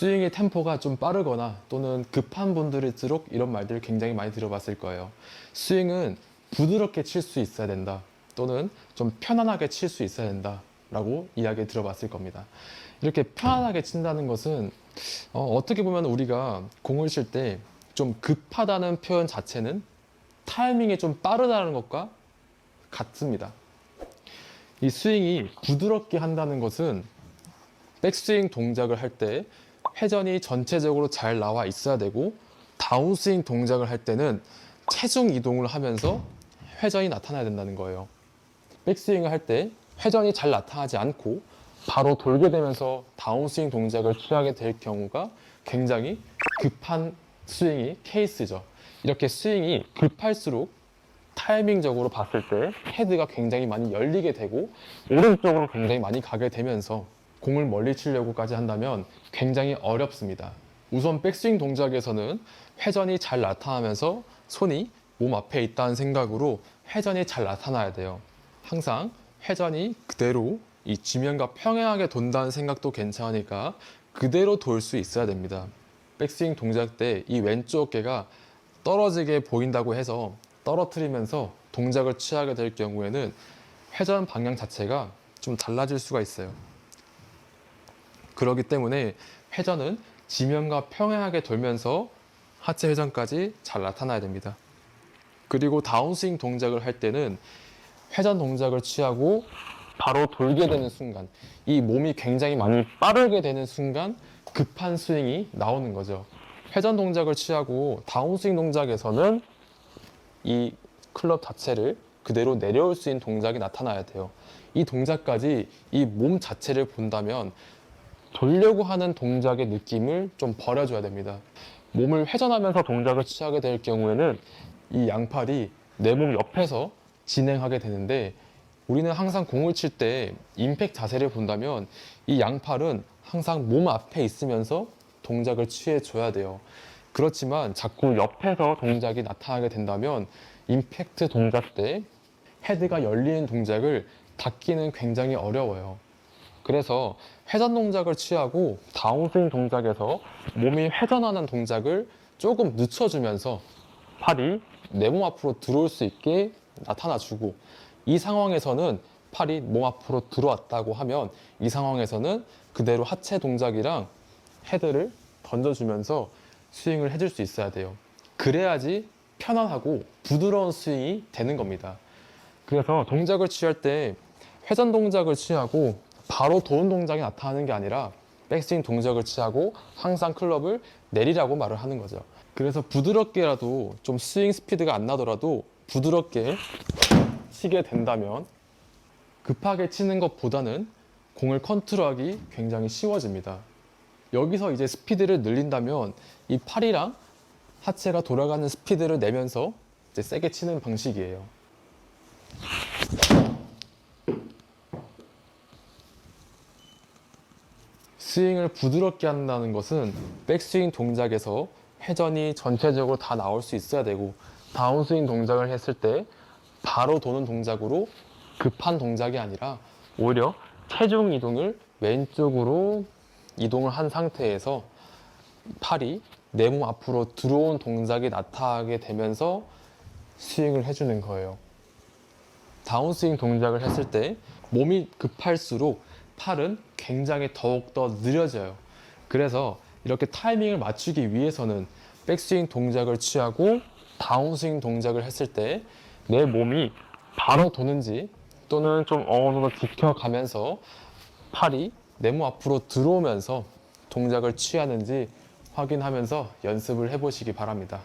스윙의 템포가 좀 빠르거나 또는 급한 분들일수록 이런 말들을 굉장히 많이 들어봤을 거예요. 스윙은 부드럽게 칠 수 있어야 된다. 또는 좀 편안하게 칠 수 있어야 된다. 라고 이야기 들어봤을 겁니다. 이렇게 편안하게 친다는 것은 어, 떻게 보면 우리가 공을 칠 때 좀 급하다는 표현 자체는 타이밍이 좀 빠르다는 것과 같습니다. 이 스윙이 부드럽게 한다는 것은 백스윙 동작을 할 때 회전이 전체적으로 잘 나와 있어야 되고 다운스윙 동작을 할 때는 체중 이동을 하면서 회전이 나타나야 된다는 거예요. 백스윙을 할 때 회전이 잘 나타나지 않고 바로 돌게 되면서 다운스윙 동작을 취하게 될 경우가 굉장히 급한 스윙이 케이스죠. 이렇게 스윙이 급할수록 타이밍적으로 봤을 때 헤드가 굉장히 많이 열리게 되고 오른쪽으로 굉장히 많이 가게 되면서 공을 멀리 치려고까지 한다면 굉장히 어렵습니다. 우선 백스윙 동작에서는 회전이 잘 나타나면서 손이 몸 앞에 있다는 생각으로 회전이 잘 나타나야 돼요. 항상 회전이 그대로 이 지면과 평행하게 돈다는 생각도 괜찮으니까 그대로 돌 수 있어야 됩니다. 백스윙 동작 때 이 왼쪽 어깨가 떨어지게 보인다고 해서 떨어뜨리면서 동작을 취하게 될 경우에는 회전 방향 자체가 좀 달라질 수가 있어요. 그렇기 때문에 회전은 지면과 평행하게 돌면서 하체 회전까지 잘 나타나야 됩니다. 그리고 다운스윙 동작을 할 때는 회전 동작을 취하고 바로 돌게 되는 순간, 이 몸이 굉장히 많이 빠르게 되는 순간 급한 스윙이 나오는 거죠. 회전 동작을 취하고 다운스윙 동작에서는 이 클럽 자체를 그대로 내려올 수 있는 동작이 나타나야 돼요. 이 동작까지 이 몸 자체를 본다면 돌려고 하는 동작의 느낌을 좀 버려줘야 됩니다. 몸을 회전하면서 동작을 취하게 될 경우에는 이 양팔이 내 몸 옆에서 진행하게 되는데 우리는 항상 공을 칠 때 임팩 자세를 본다면 이 양팔은 항상 몸 앞에 있으면서 동작을 취해 줘야 돼요. 그렇지만 자꾸 옆에서 동작이 나타나게 된다면 임팩트 동작 때 헤드가 열리는 동작을 닫기는 굉장히 어려워요. 그래서 회전 동작을 취하고 다운스윙 동작에서 몸이 회전하는 동작을 조금 늦춰주면서 팔이 내 몸 앞으로 들어올 수 있게 나타나주고 이 상황에서는 팔이 몸 앞으로 들어왔다고 하면 이 상황에서는 그대로 하체 동작이랑 헤드를 던져주면서 스윙을 해줄 수 있어야 돼요. 그래야지 편안하고 부드러운 스윙이 되는 겁니다. 그래서 동작을 취할 때 회전 동작을 취하고 바로 도는 동작이 나타나는 게 아니라 백스윙 동작을 취하고 항상 클럽을 내리라고 말을 하는 거죠. 그래서 부드럽게라도 좀 스윙 스피드가 안 나더라도 부드럽게 치게 된다면 급하게 치는 것보다는 공을 컨트롤하기 굉장히 쉬워집니다. 여기서 이제 스피드를 늘린다면 이 팔이랑 하체가 돌아가는 스피드를 내면서 이제 세게 치는 방식이에요. 스윙을 부드럽게 한다는 것은 백스윙 동작에서 회전이 전체적으로 다 나올 수 있어야 되고 다운스윙 동작을 했을 때 바로 도는 동작으로 급한 동작이 아니라 오히려 체중 이동을 왼쪽으로 이동을 한 상태에서 팔이 내 몸 앞으로 들어온 동작이 나타나게 되면서 스윙을 해주는 거예요. 다운스윙 동작을 했을 때 몸이 급할수록 팔은 굉장히 더욱더 느려져요. 그래서 이렇게 타이밍을 맞추기 위해서는 백스윙 동작을 취하고 다운스윙 동작을 했을 때 내 몸이 바로 도는지 또는 좀 어느 정도 지켜가면서 팔이 내 몸 앞으로 들어오면서 동작을 취하는지 확인하면서 연습을 해보시기 바랍니다.